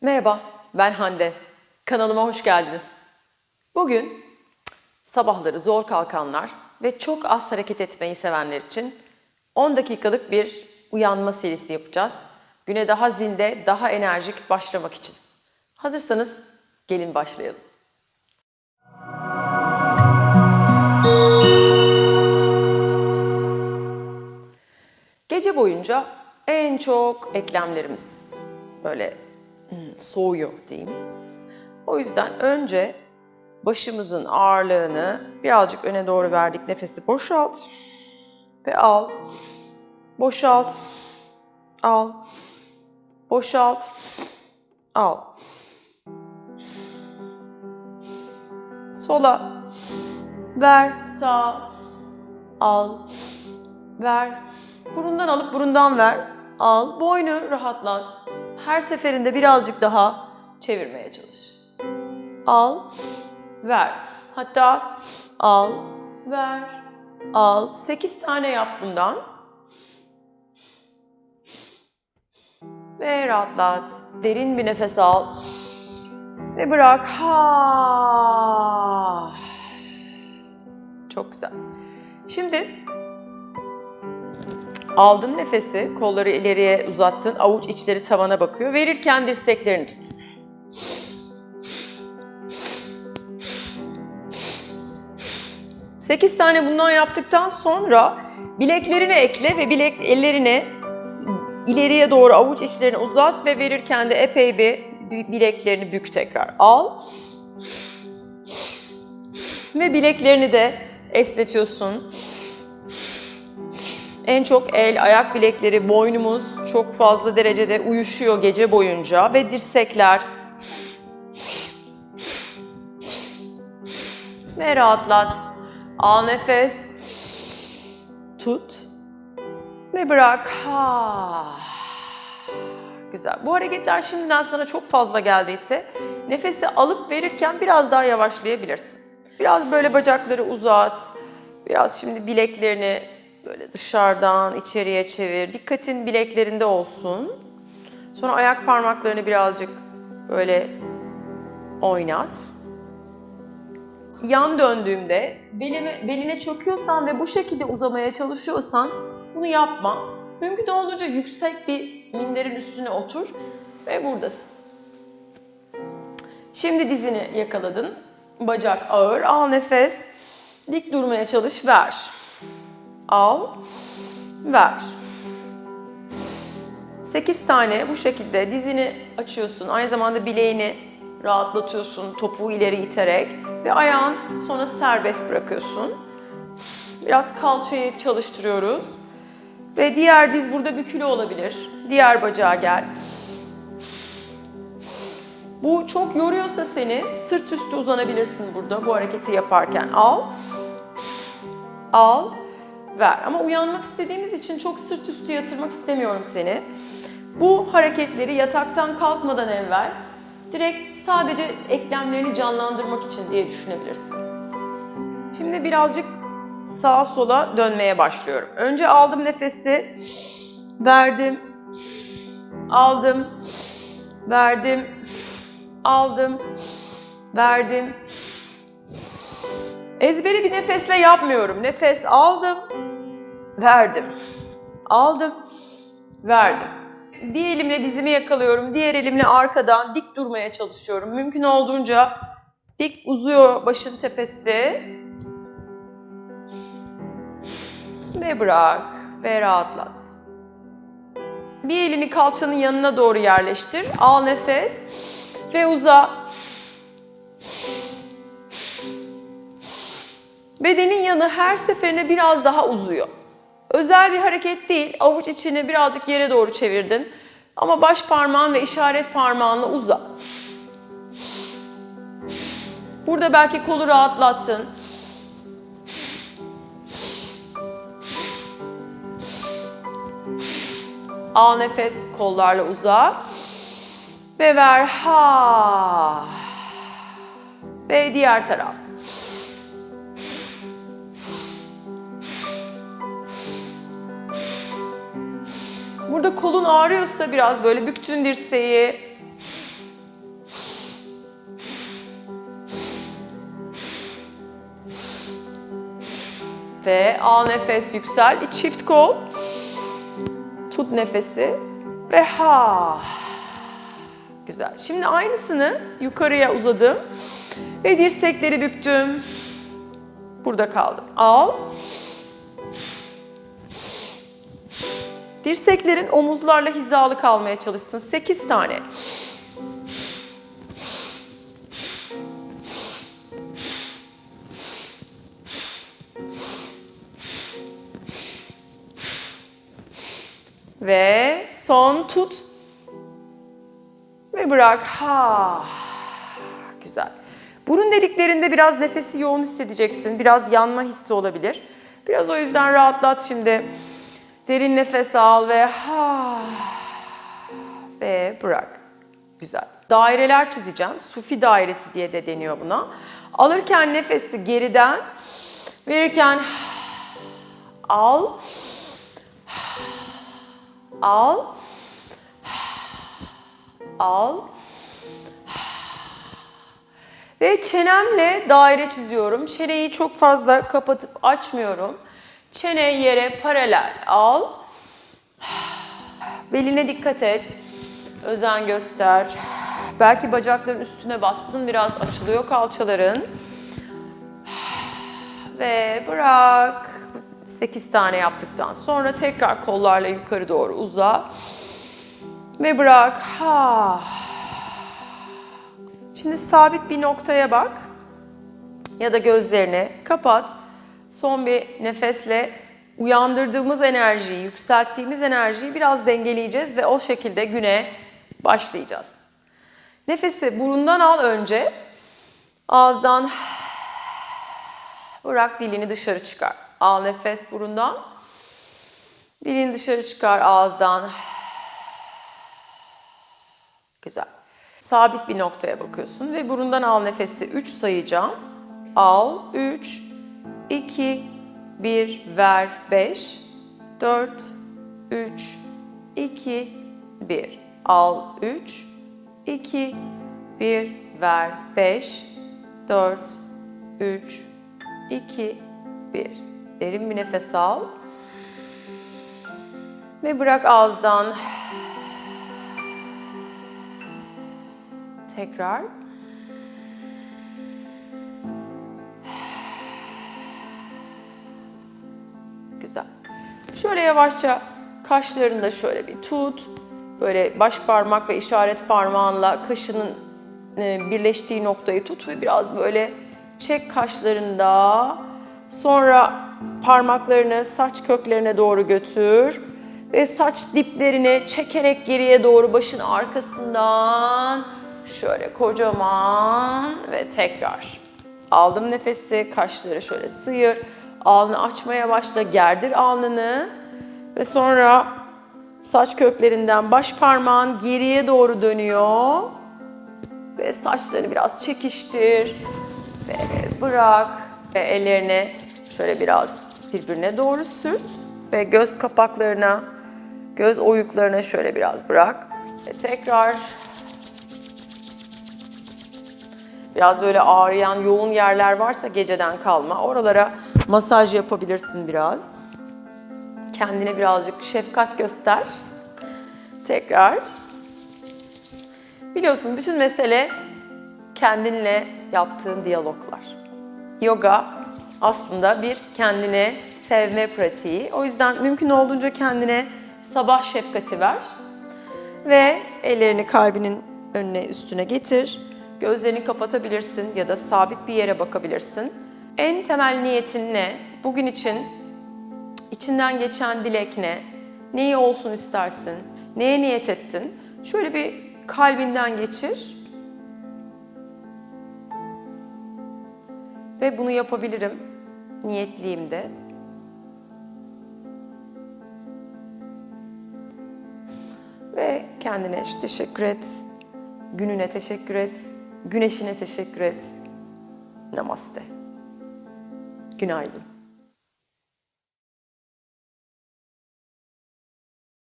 Merhaba, ben Hande. Kanalıma hoş geldiniz. Bugün sabahları zor kalkanlar ve çok az hareket etmeyi sevenler için 10 dakikalık bir uyanma serisi yapacağız. Güne daha zinde, daha enerjik başlamak için. Hazırsanız gelin başlayalım. Gece boyunca en çok eklemlerimiz böyle soğuyor diyeyim. O yüzden önce başımızın ağırlığını birazcık öne doğru verdik. Nefesi boşalt ve al. Boşalt. Al. Boşalt. Al. Sola. Ver. Sağ. Al. Ver. Burundan alıp burundan ver. Al. Boynu rahatlat. Her seferinde birazcık daha çevirmeye çalış. Al. Ver. Hatta al. Ver. Al. 8 tane yap bundan. Ve rahatlat. Derin bir nefes al. Ve bırak. Ha. Çok güzel. Şimdi aldın nefesi, kolları ileriye uzattın, avuç içleri tavana bakıyor. Verirken dirseklerini tut. Sekiz tane bundan yaptıktan sonra bileklerini ekle ve bilek ellerini ileriye doğru avuç içlerini uzat ve verirken de epey bir bi- bileklerini bük tekrar. Al. Ve bileklerini de esnetiyorsun. En çok el, ayak bilekleri, boynumuz çok fazla derecede uyuşuyor gece boyunca ve dirsekler. Ve rahatlat. Al nefes. Tut. Ve bırak. Ha. Güzel. Bu hareketler şimdiden sana çok fazla geldiyse nefesi alıp verirken biraz daha yavaşlayabilirsin. Biraz böyle bacakları uzat. Biraz şimdi bileklerini böyle dışarıdan içeriye çevir. Dikkatin bileklerinde olsun. Sonra ayak parmaklarını birazcık böyle oynat. Yan döndüğümde belime, beline çöküyorsan ve bu şekilde uzamaya çalışıyorsan bunu yapma. Mümkün olduğunca yüksek bir minderin üstüne otur ve buradasın. Şimdi dizini yakaladın. Bacak ağır. Al nefes. Dik durmaya çalış. Ver. Al. Ver. 8 tane bu şekilde dizini açıyorsun. Aynı zamanda bileğini rahatlatıyorsun topuğu ileri iterek ve ayağın sonra serbest bırakıyorsun. Biraz kalçayı çalıştırıyoruz. Ve diğer diz burada bükülü olabilir. Diğer bacağa gel. Bu çok yoruyorsa seni sırt üstü uzanabilirsin burada bu hareketi yaparken. Al. Al. Ver. Ama uyanmak istediğimiz için çok sırt üstü yatırmak istemiyorum seni. Bu hareketleri yataktan kalkmadan evvel direkt sadece eklemlerini canlandırmak için diye düşünebilirsin. Şimdi birazcık sağa sola dönmeye başlıyorum. Önce aldım nefesi, verdim, aldım, verdim, aldım, verdim. Ezberi bir nefesle yapmıyorum. Nefes aldım, verdim, aldım, verdim. Bir elimle dizimi yakalıyorum, diğer elimle arkadan dik durmaya çalışıyorum. Mümkün olduğunca dik uzuyor başın tepesi. Ve bırak ve rahatlat. Bir elini kalçanın yanına doğru yerleştir. Al nefes ve uza. Bedenin yanı her seferinde biraz daha uzuyor. Özel bir hareket değil, avuç içini birazcık yere doğru çevirdin. Ama baş parmağın ve işaret parmağınla uza. Burada belki kolu rahatlattın. Al nefes kollarla uza. Ve ver ha. Ve diğer taraf. Burada kolun ağrıyorsa biraz böyle büktün dirseği. Ve al nefes yüksel. Çift kol. Tut nefesi. Ve ha. Güzel. Şimdi aynısını yukarıya uzadım. Ve dirsekleri büktüm. Burada kaldım. Al. Dirseklerin omuzlarla hizalı kalmaya çalışsın. 8 tane. Ve son tut. Ve bırak. Ha. Güzel. Burun deliklerinde biraz nefesi yoğun hissedeceksin. Biraz yanma hissi olabilir. Biraz o yüzden rahatlat şimdi. Derin nefes al ve ha. Ve bırak. Güzel. Daireler çizeceğim. Sufi dairesi diye de deniyor buna. Alırken nefesi geriden, verirken al, al, al. Ve çenemle daire çiziyorum. Çeneyi çok fazla kapatıp açmıyorum. Çene yere paralel al. Beline dikkat et. Özen göster. Belki bacakların üstüne bastın biraz açılıyor kalçaların. Ve bırak. 8 tane yaptıktan sonra tekrar kollarla yukarı doğru uza. Ve bırak. Ha. Şimdi sabit bir noktaya bak. Ya da gözlerini kapat. Son bir nefesle uyandırdığımız enerjiyi, yükselttiğimiz enerjiyi biraz dengeleyeceğiz ve o şekilde güne başlayacağız. Nefesi burundan al önce. Ağızdan bırak dilini dışarı çıkar. Al nefes burundan. Dilini dışarı çıkar ağızdan. Güzel. Sabit bir noktaya bakıyorsun ve burundan al nefesi 3 sayacağım. Al 3 2 1 ver 5 4 3 2 1 al 3 2 1 ver 5 4 3 2 1 derin bir nefes al. Ve bırak ağızdan. Tekrar Şöyle yavaşça kaşlarını da şöyle bir tut. Böyle baş parmak ve işaret parmağınla kaşının e, birleştiği noktayı tut ve biraz böyle çek kaşlarında. Sonra parmaklarını saç köklerine doğru götür ve saç diplerini çekerek geriye doğru başın arkasından şöyle kocaman ve tekrar. Aldım nefesi, kaşları şöyle sıyır. Alnı açmaya başla, gerdir alnını ve sonra saç köklerinden baş parmağın geriye doğru dönüyor ve saçlarını biraz çekiştir ve bırak ve ellerini şöyle biraz birbirine doğru sürt ve göz kapaklarına, göz oyuklarına şöyle biraz bırak ve tekrar Biraz böyle ağrıyan, yoğun yerler varsa geceden kalma. Oralara masaj yapabilirsin biraz. Kendine birazcık şefkat göster. Tekrar. Biliyorsun bütün mesele kendinle yaptığın diyaloglar. Yoga aslında bir kendine sevme pratiği. O yüzden mümkün olduğunca kendine sabah şefkati ver. Ve ellerini kalbinin önüne üstüne getir. Gözlerini kapatabilirsin ya da sabit bir yere bakabilirsin. En temel niyetin ne? Bugün için içinden geçen dilek ne? Neyi olsun istersin? Neye niyet ettin? Şöyle bir kalbinden geçir. Ve bunu yapabilirim. Niyetliyim de. Ve kendine teşekkür et. Gününe teşekkür et. Güneşine teşekkür et. Namaste. Günaydın.